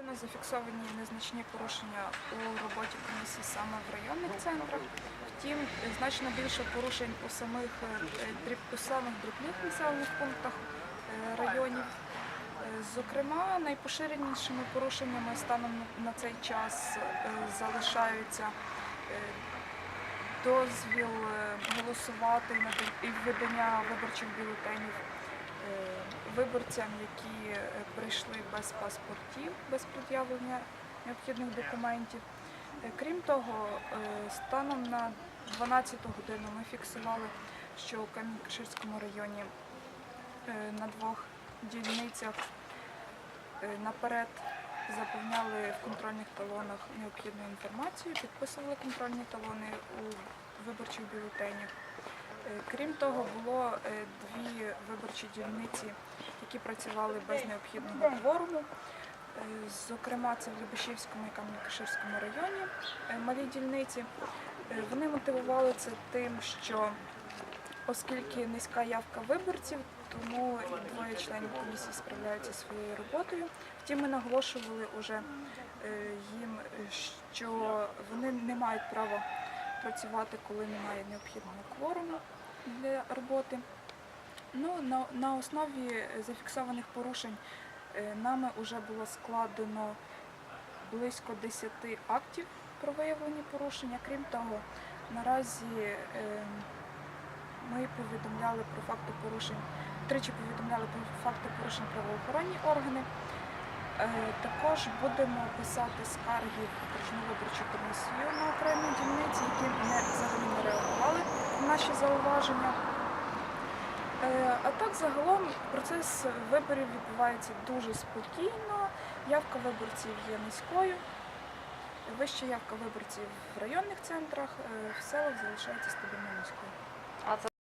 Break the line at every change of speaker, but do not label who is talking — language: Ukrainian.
Активно зафіксовані незначні порушення у роботі комісії саме в районних центрах. Втім, значно більше порушень у самих е, у самих дрібних населених пунктах е, районів. Е, Зокрема, найпоширенішими порушеннями станом на цей час залишаються дозвіл голосувати і видання виборчих бюлетенів виборцям, які е, прийшли без паспортів, без пред'явлення необхідних документів. Е, Крім того, е, станом на 12 годину ми фіксували, що у Камінь-Каширському районі е, на двох дільницях е, наперед заповняли в контрольних талонах необхідну інформацію, підписували контрольні талони у виборчих бюлетенях. Е, Крім того, було е, дві виборчі дільниці, які працювали без необхідного кворуму. Е, Зокрема, це в Любешівському і Кам'янкаширському районі малі дільниці. Вони мотивували це тим, що оскільки низька явка виборців, тому двоє членів комісії справляються своєю роботою. Втім, ми наголошували уже е, їм, що вони не мають права працювати, коли немає необхідного кворуму для роботи. Ну, на, на основі зафіксованих порушень е, нами вже було складено близько 10 актів про виявлені порушення. Крім того, наразі е, ми повідомляли про факти порушень, тричі повідомляли про факти порушень правоохоронні органи. Е, Також будемо писати скарги в окружну виборчу комісію на окремі дільниці, які не взагалі не реагували на наші зауваження. Е, А так загалом процес виборів відбувається дуже спокійно. Явка виборців є низькою. Вища явка виборців в районних центрах, е, в селах залишається стабільно низькою.